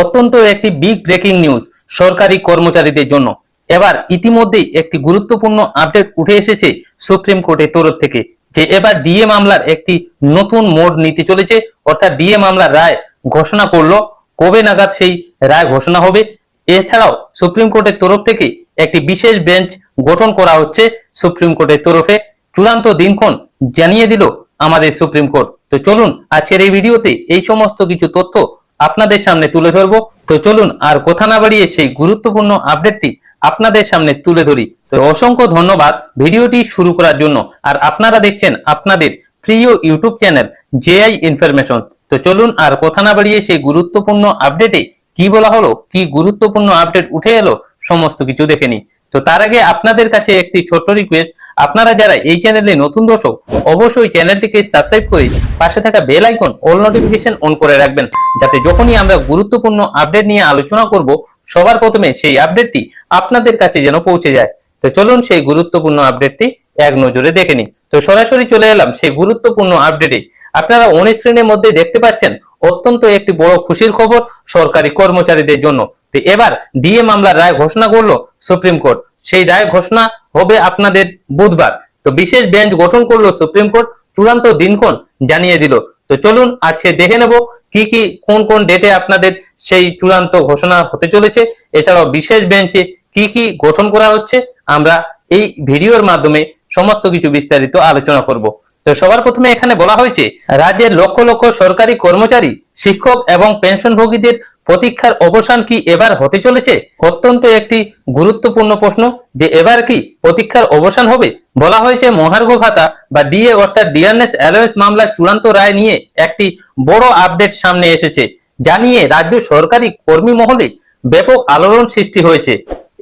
অত্যন্ত একটি big breaking news সরকারি কর্মচারীদের জন্য। এবার ইতিমধ্যেই একটি গুরুত্বপূর্ণ আপডেট উঠে এসেছে সুপ্রিম কোর্টের তরফ থেকে, যে এবার ডিএ মামলার একটি নতুন মোড় নিতে চলেছে, অর্থাৎ ডিএ মামলার রায় ঘোষণা করল, কবে নাগাদ সেই রায় ঘোষণা হবে। এছাড়াও সুপ্রিম কোর্টের তরফ থেকে একটি বিশেষ বেঞ্চ গঠন করা হচ্ছে সুপ্রিম কোর্টের তরফে। চূড়ান্ত দিনক্ষণ জানিয়ে দিল আমাদের সুপ্রিম কোর্ট। তো চলুন, আজকের এই ভিডিওতে এই সমস্ত কিছু তথ্য আপনাদের সামনে তুলে ধরবো। তো চলুন আর কথা না বাড়িয়ে সেই গুরুত্বপূর্ণ আপডেটটি আপনাদের সামনে তুলে ধরি। তো অসংখ্য ধন্যবাদ ভিডিওটি শুরু করার জন্য। আর আপনারা দেখছেন আপনাদের প্রিয় ইউটিউব চ্যানেল জেআই ইনফরমেশন তো চলুন আর কথা না বাড়িয়ে সেই গুরুত্বপূর্ণ আপডেটে কি বলা হলো, কি গুরুত্বপূর্ণ আপডেট উঠে এলো, সমস্ত কিছু দেখে নিই। তো তার আগে আপনাদের কাছে একটি ছোট্ট রিকোয়েস্ট আপনারা যারা এই চ্যানেলে নতুন দর্শক, অবশ্যই চ্যানেলটিকে সাবস্ক্রাইব করে পাশে থাকা bell icon all notification on করে রাখবেন। যাতে যখনই আমরা গুরুত্বপূর্ণ আপডেট নিয়ে আলোচনা করব, সবার প্রথমে সেই আপডেটটি আপনাদের কাছে যেন পৌঁছে যায়। তো চলুন সেই গুরুত্বপূর্ণ আপডেটটি এক নজরে দেখে নিই। তো সরাসরি চলে এলাম সেই গুরুত্বপূর্ণ আপডেটে আপনারা অন স্ক্রিনের মধ্যে দেখতে পাচ্ছেন, অত্যন্ত একটি বড় খুশির খবর সরকারি কর্মচারীদের জন্য। তো এবার ডিএ মামলার রায় ঘোষণা করল সুপ্রিম কোর্ট। সেই রায় ঘোষণা হবে আপনাদের বুধবার। তো বিশেষ বেঞ্চ গঠন করল সুপ্রিম কোর্ট, চূড়ান্ত দিনক্ষণ জানিয়ে দিল। তো চলুন আজকে দেখে নেব কি কি, কোন কোন ডেটে আপনাদের সেই চূড়ান্ত ঘোষণা হতে চলেছে। এছাড়াও বিশেষ বেঞ্চে কি কি গঠন করা হচ্ছে, আমরা এই ভিডিওর মাধ্যমে সমস্ত কিছু বিস্তারিত আলোচনা করব। তো সবার প্রথমে এখানে বলা হয়েছে, রাজ্যের লক্ষ লক্ষ সরকারি কর্মচারী, শিক্ষক এবং পেনশনভোগীদের প্রতীক্ষার অবসান কি এবার হতে চলেছে? অত্যন্ত একটি গুরুত্বপূর্ণ প্রশ্ন যে এবার কি প্রতীক্ষার অবসান হবে? বলা হয়েছে মহার্ঘ ভাতা বা ডিএ অর্থাৎ ডিআরএস অ্যালোয়েন্স মামলার চূড়ান্ত রায় নিয়ে একটি বড় আপডেট সামনে এসেছে, যা নিয়ে রাজ্য সরকারি কর্মী মহলে ব্যাপক আলোড়ন সৃষ্টি হয়েছে।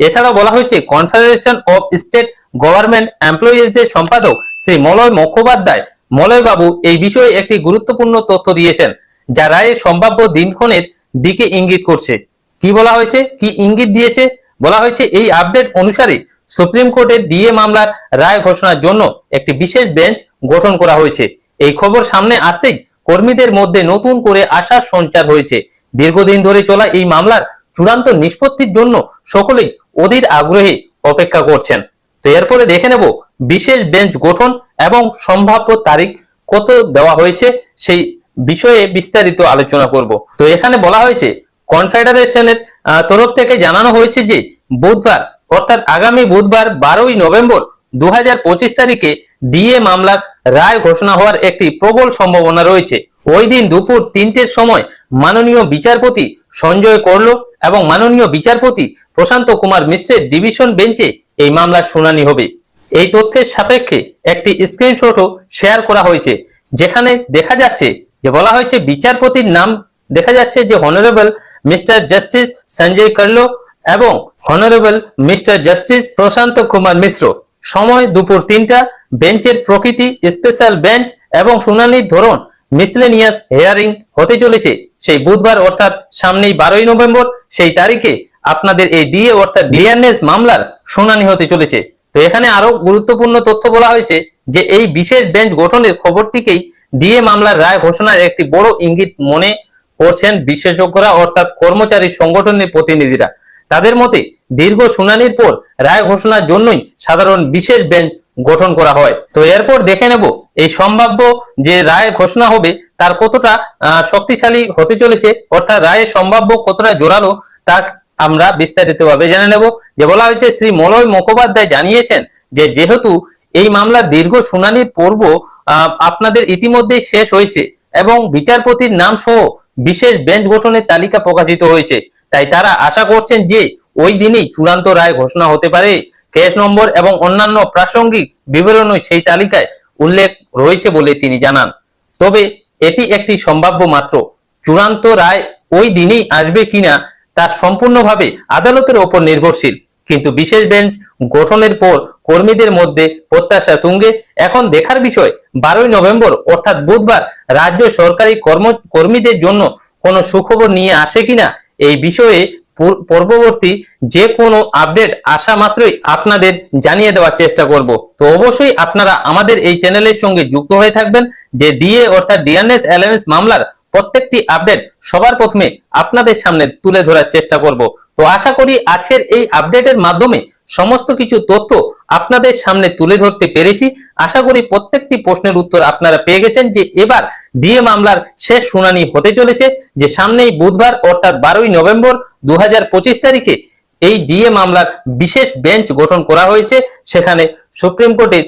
এছাড়াও বলা হয়েছে, কনফেডারেশন অফ স্টেট গভর্নমেন্ট এমপ্লয়িজের সম্পাদক শ্রী মলয় মুখোপাধ্যায় মলয় বাবু এই বিষয়ে একটি গুরুত্বপূর্ণ তথ্য দিয়েছেন, যা রায়ের সম্ভাব্য দিনক্ষণের দিকে ইঙ্গিত করছে। কি বলা হয়েছে? কি ইঙ্গিত দিয়েছে? বলা হয়েছে, এই আপডেট অনুসারে সুপ্রিম কোর্টের ডিএ মামলার রায় ঘোষণার জন্য একটি বিশেষ বেঞ্চ গঠন করা হয়েছে। এই খবর সামনে আসতেই কর্মীদের মধ্যে নতুন করে আশার সঞ্চার হয়েছে। দীর্ঘদিন ধরে চলা এই মামলার চূড়ান্ত নিষ্পত্তির জন্য সকলেই অধীর আগ্রহে অপেক্ষা করছেন। তো এরপরে দেখে নেব, বিশেষ বেঞ্চ গঠন এবং সম্ভাব্য তারিখ কত দেওয়া হয়েছে সেই বিষয়ে বিস্তারিত আলোচনা করব। তো এখানে বলা হয়েছে, কনফেডারেশনের তরফ থেকে জানানো হয়েছে যে বুধবার, অর্থাৎ আগামী বুধবার বারোই নভেম্বর দু হাজার পঁচিশ তারিখে ডিএ মামলার রায় ঘোষণা হওয়ার একটি প্রবল সম্ভাবনা রয়েছে। ওই দিন দুপুর তিনটের সময় মাননীয় বিচারপতি সঞ্জয় করল এবং মাননীয় বিচারপতি প্রশান্ত কুমার মিশ্রের ডিভিশন বেঞ্চে এই মামলার শুনানি হবে। এই তথ্যের সাপেক্ষে একটি স্ক্রিনশটও শেয়ার করা হয়েছে, যেখানে দেখা যাচ্ছে যে বলা হয়েছে, বিচারপতির নাম দেখা যাচ্ছে যে honourable mister justice Sanjay Karol এবং honourable mister justice Prashant Kumar Mishra. সময় দুপুর তিনটা, বেঞ্চের প্রকৃতি স্পেশাল বেঞ্চ এবং শুনানির ধরন মিসলেনিয়াস হেয়ারিং হতে চলেছে। সেই বুধবার অর্থাৎ সামনেই বারোই নভেম্বর, সেই তারিখে আপনাদের এই ডিএ অর্থাৎ ডিএনএস মামলার শুনানি হতে চলেছে। তো এখানে আরও গুরুত্বপূর্ণ তথ্য বলা হয়েছে যে এই বিশেষ বেঞ্চ গঠনের খবরটিকেই ডিএ মামলার রায় ঘোষণার একটি বড় ইঙ্গিত মনে করছেন বিশেষজ্ঞরা, অর্থাৎ কর্মচারী সংগঠনের প্রতিনিধিরা। তাদের মতে, দীর্ঘ শুনানির পর রায় ঘোষণার জন্যই সাধারণ বিশেষ বেঞ্চ গঠন করা হয়। তো এরপর দেখে নেব, এই সম্ভাব্য যে রায় ঘোষণা হবে, তার কতটা শক্তিশালী হতে চলেছে, অর্থাৎ রায়ের সম্ভাব্য কতটা জোরালো, তা আমরা বিস্তারিতভাবে জেনে নেব। যে বলা হয়েছে, শ্রী মলয় মুখোপাধ্যায় জানিয়েছেন যে, যেহেতু এই মামলা দীর্ঘ শুনানির পর্ব আপনাদের ইতিমধ্যেই শেষ হয়েছে এবং বিচারপতির নাম সহ বিশেষ বেঞ্চ গঠনের তালিকা প্রকাশিত হয়েছে। তাই তারা আশা করছেন যে ওই দিনই চূড়ান্ত রায় ঘোষণা হতে পারে। কেস নম্বর এবং অন্যান্য প্রাসঙ্গিক বিবরণই সেই তালিকায় উল্লেখ রয়েছে বলে তিনি জানান। তবে এটি একটি সম্ভাব্য মাত্র। চূড়ান্ত রায় ওই দিনেই আসবে কিনা, তার সম্পূর্ণভাবে আদালতের ওপর নির্ভরশীল। কিন্তু বিশেষ বেঞ্চ গঠনের পর কর্মীদের মধ্যে প্রত্যাশা তুঙ্গে। এখন দেখার বিষয়, বারোই নভেম্বর, অর্থাৎ বুধবার, রাজ্য সরকারি কর্ম, কর্মীদের জন্য কোনো সুখবর নিয়ে আসে কিনা, এই বিষয়ে পূর- পূর্ববর্তী যে কোনো আপডেট আসা মাত্রই আপনাদের জানিয়ে দেওয়ার চেষ্টা করব। তো অবশ্যই আপনারা আমাদের এই চ্যানেলের সঙ্গে যুক্ত হয়ে থাকবেন, যে ডিএ অর্থাৎ ডিএনএস অ্যালায়েন্স মামলার প্রত্যেকটি আপডেট সবার প্রথমে আপনাদের সামনে তুলে ধরার চেষ্টা করব। তো আশা করি আজকের এই আপডেটের মাধ্যমে সমস্ত কিছু তথ্য আপনাদের সামনে তুলে ধরতে পেরেছি। আশা করি প্রত্যেকটি প্রশ্নের উত্তর আপনারা পেয়ে গেছেন যে এবার ডিএ মামলার শেষ শুনানি হতে চলেছে, যে সামনেই বুধবার অর্থাৎ বারোই নভেম্বর দু হাজার পঁচিশ তারিখে এই ডিএ মামলার বিশেষ বেঞ্চ গঠন করা হয়েছে। সেখানে সুপ্রিম কোর্টের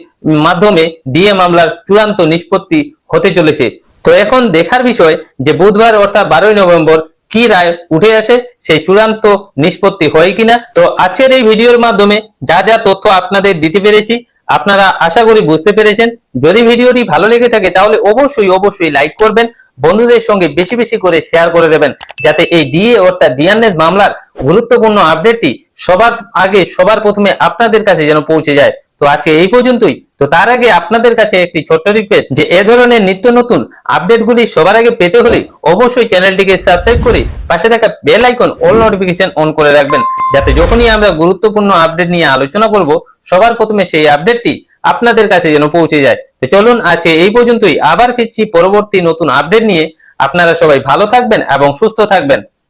মাধ্যমে ডিএ মামলার চূড়ান্ত নিষ্পত্তি হতে চলেছে। তো এখন দেখার বিষয় যে বুধবার অর্থাৎ বারোই নভেম্বর কি রায় উঠে আসে, সেই চূড়ান্ত নিষ্পত্তি হয় কিনা? তো আজকের এই ভিডিওর মাধ্যমে যা যা তথ্য আপনাদের দিতে পেরেছি, আপনারা আশা করি বুঝতে পেরেছেন। যদি ভিডিওটি ভালো লেগে থাকে, তাহলে অবশ্যই অবশ্যই লাইক করবেন, বন্ধুদের সঙ্গে বেশি বেশি করে শেয়ার করে দেবেন, যাতে এই ডিএ অর্থাৎ ডিএনএস মামলার গুরুত্বপূর্ণ আপডেটটি সবার আগে, সবার প্রথমে আপনাদের কাছে যেন পৌঁছে যায়। তো আজকে এই পর্যন্তই। তো তার আগে আপনাদের কাছে একটি ছোট্ট রিকোয়েস্ট যে এ ধরনের নিত্য নতুন আপডেটগুলি সবার আগে পেতে হলে অবশ্যই চ্যানেলটিকে সাবস্ক্রাইব করে পাশে থাকা bell icon all notification on করে রাখবেন। যাতে যখনই আমরা গুরুত্বপূর্ণ আপডেট নিয়ে আলোচনা করব, সবার প্রথমে সেই আপডেটটি আপনাদের কাছে যেন পৌঁছে যায়। তো চলুন আজকে এই পর্যন্তই। আবার ফিরছি পরবর্তী নতুন আপডেট নিয়ে। আপনারা সবাই ভালো থাকবেন এবং সুস্থ থাকবেন।